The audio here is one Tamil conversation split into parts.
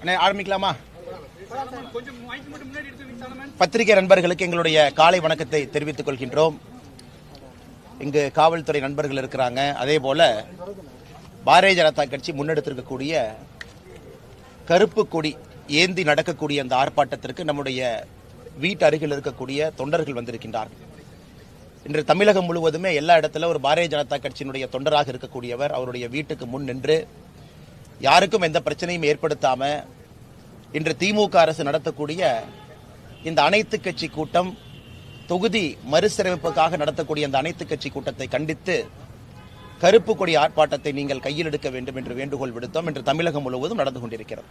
அண்ணே, ஆரம்பிக்கலாமா? பத்திரிகை நண்பர்களுக்கு எங்களுடைய காலை வணக்கத்தை தெரிவித்துக் கொள்கின்றோம். இங்கு காவல்துறை நண்பர்கள் இருக்கிறாங்க. அதே போல பாரதிய ஜனதா கட்சி முன்னெடுத்திருக்கக்கூடிய கருப்பு கொடி ஏந்தி நடக்கக்கூடிய அந்த ஆர்ப்பாட்டத்திற்கு நம்முடைய வீட்டு அருகில் இருக்கக்கூடிய தொண்டர்கள் வந்திருக்கின்றார்கள். இன்று தமிழகம் முழுவதுமே எல்லா இடத்துல ஒரு பாரதிய ஜனதா கட்சியினுடைய தொண்டராக இருக்கக்கூடியவர் அவருடைய வீட்டுக்கு முன் நின்று யாருக்கும் எந்த பிரச்சனையும் ஏற்படுத்தாம இன்று திமுக அரசு நடத்தக்கூடிய இந்த அனைத்து கட்சி கூட்டம் தொகுதி மறுசீரமைப்புக்காக நடத்தக்கூடிய அந்த அனைத்து கட்சி கூட்டத்தை கண்டித்து கருப்பு கொடி ஆர்ப்பாட்டத்தை நீங்கள் கையில் எடுக்க வேண்டும் என்று வேண்டுகோள் விடுத்தோம். என்று தமிழகம் முழுவதும் நடந்து கொண்டிருக்கிறது.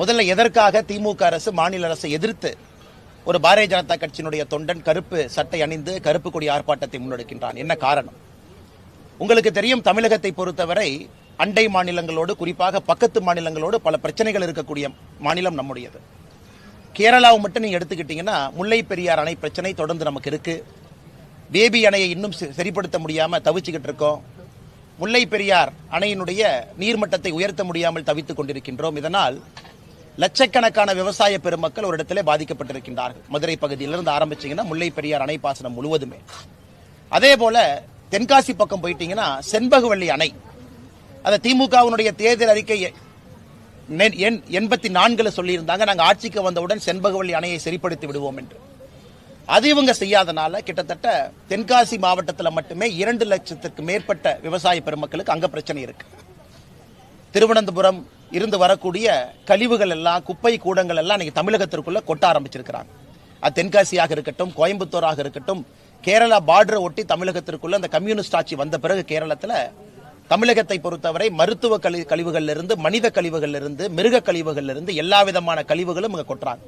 முதல்ல எதற்காக திமுக அரசு மாநில அரசை எதிர்த்து ஒரு பாரதிய ஜனதா கட்சியினுடைய தொண்டன் கருப்பு சட்டை அணிந்து கருப்பு கொடி ஆர்ப்பாட்டத்தை முன்னெடுக்கின்றான்? என்ன காரணம்? உங்களுக்கு தெரியும் தமிழகத்தை பொறுத்தவரை அண்டை மாநிலங்களோடு குறிப்பாக பக்கத்து மாநிலங்களோடு பல பிரச்சனைகள் இருக்கக்கூடிய மாநிலம் நம்முடையது. கேரளாவை மட்டும் நீங்க எடுத்துக்கிட்டீங்கன்னா முல்லை பெரியார் அணை பிரச்சனை தொடர்ந்து நமக்கு இருக்கு. பேபி அணையை இன்னும் செ- சரிப்படுத்த முடியாமல் தவிச்சுக்கிட்டு இருக்கோம். முல்லை பெரியார் அணையினுடைய நீர்மட்டத்தை உயர்த்த முடியாமல் தவித்துக் கொண்டிருக்கின்றோம். இதனால் லட்சக்கணக்கான விவசாய பெருமக்கள் ஒரு இடத்திலே பாதிக்கப்பட்டிருக்கின்றார்கள். மதுரை பகுதியிலிருந்து ஆரம்பிச்சீங்கன்னா முல்லை பெரியார் அணை பாசனம் முழுவதுமே. அதே போல தென்காசி பக்கம் போயிட்டீங்கன்னா செண்பகவல்லி அணை அந்த திமுகவினுடைய தேர்தல் அறிக்கையை எண் எண்பத்தி நான்குல சொல்லியிருந்தாங்க. நாங்கள் ஆட்சிக்கு வந்தவுடன் செண்பகவல்லி அணையை சரிப்படுத்தி விடுவோம் என்று. அது இவங்க செய்யாதனால கிட்டத்தட்ட தென்காசி மாவட்டத்தில் மட்டுமே இரண்டு லட்சத்திற்கு மேற்பட்ட விவசாய பெருமக்களுக்கு அங்க பிரச்சனை இருக்கு. திருவனந்தபுரம் இருந்து வரக்கூடிய கழிவுகள் எல்லாம் குப்பை கூடங்கள் எல்லாம் இன்னைக்கு தமிழகத்திற்குள்ள கொட்ட ஆரம்பிச்சிருக்கிறாங்க. அது தென்காசியாக இருக்கட்டும் கோயம்புத்தூராக இருக்கட்டும் கேரளா பார்டரை ஒட்டி தமிழகத்திற்குள்ள அந்த கம்யூனிஸ்ட் ஆட்சி வந்த பிறகு கேரளத்தில் தமிழகத்தை பொறுத்தவரை மருத்துவ கழி கழிவுகள்ல இருந்து மனித கழிவுகள்ல இருந்து மிருக கழிவுகள்ல இருந்து எல்லா விதமான கழிவுகளும் இங்க கொட்டுறாங்க.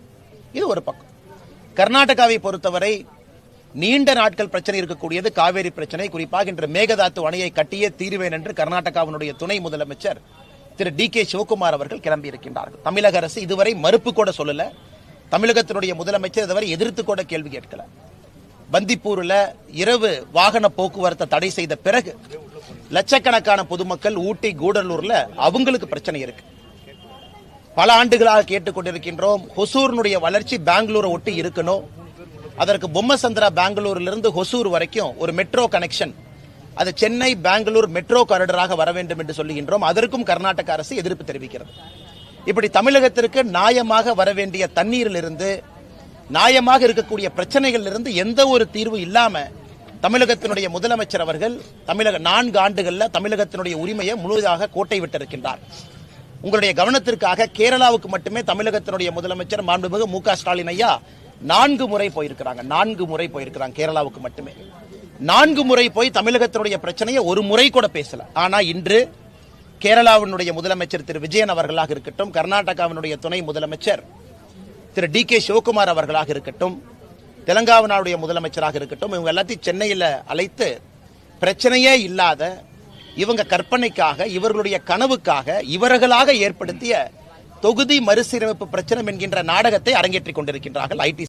இது ஒரு பக்கம். கர்நாடகாவை பொறுத்தவரை நீண்ட நாட்கள் பிரச்சனை இருக்கக்கூடியது காவேரி பிரச்சனை. குறிப்பாக இன்று மேகதாத்து அணையை கட்டியே தீர்வேன் என்று கர்நாடகாவினுடைய துணை முதலமைச்சர் திரு டி கே சிவகுமார் அவர்கள் கிளம்பி இருக்கின்றார்கள் தமிழக அரசு இதுவரை மறுப்பு கூட சொல்லல. தமிழகத்தினுடைய முதலமைச்சர் இதுவரை எதிர்த்து கூட கேள்வி கேட்கல. பந்திப்பூரில் இரவு வாகன போக்குவரத்தை தடை செய்த பிறகு லட்சக்கணக்கான பொதுமக்கள் ஊட்டி கூடலூர்ல அவங்களுக்கு பிரச்சனை இருக்கு. பல ஆண்டுகளாக கேட்டுக்கொண்டிருக்கின்றோம் ஹொசூரினுடைய வளர்ச்சி பெங்களூரை ஒட்டி இருக்கணும். அதற்கு பொம்மசந்திரா பெங்களூரிலிருந்து ஹொசூர் வரைக்கும் ஒரு மெட்ரோ கனெக்ஷன் அது சென்னை பெங்களூர் மெட்ரோ காரிடராக வர வேண்டும் என்று சொல்லுகின்றோம். அதற்கும் கர்நாடக அரசு எதிர்ப்பு தெரிவிக்கிறது. இப்படி தமிழகத்திற்கு நியாயமாக வர வேண்டிய தண்ணீரிலிருந்து நியாயமாக இருக்கக்கூடிய பிரச்சனைகளிலிருந்து எந்த ஒரு தீர்வு இல்லாம தமிழகத்தினுடைய முதலமைச்சர் அவர்கள் தமிழக நான்கு ஆண்டுகளில் தமிழகத்தினுடைய உரிமையை முழுவதாக கோட்டை விட்டிருக்கின்றார். உங்களுடைய கவனத்திற்காக கேரளாவுக்கு மட்டுமே தமிழகத்தினுடைய முதலமைச்சர் மாண்புமிகு மு க ஸ்டாலின் ஐயா நான்கு முறை போயிருக்கிறாங்க. நான்கு முறை போயிருக்கிறாங்க கேரளாவுக்கு மட்டுமே. நான்கு முறை போய் தமிழகத்தினுடைய பிரச்சனையை ஒரு முறை கூட பேசல. ஆனா இன்று கேரளாவினுடைய முதலமைச்சர் திரு விஜயன் அவர்களாக இருக்கட்டும் கர்நாடகாவினுடைய துணை முதலமைச்சர் திரு டி கே சிவகுமார் அவர்களாக இருக்கட்டும் தெலங்கானாவுடைய முதலமைச்சராக இருக்கட்டும் இவங்க எல்லாத்தையும் சென்னையில் அழைத்து பிரச்சனையே இல்லாத இவங்க கற்பனைக்காக இவர்களுடைய கனவுக்காக இவர்களாக ஏற்படுத்திய தொகுதி மறுசீரமைப்பு பிரச்சனை என்கின்ற நாடகத்தை அரங்கேற்றிக் கொண்டிருக்கின்றார்கள் ஐடி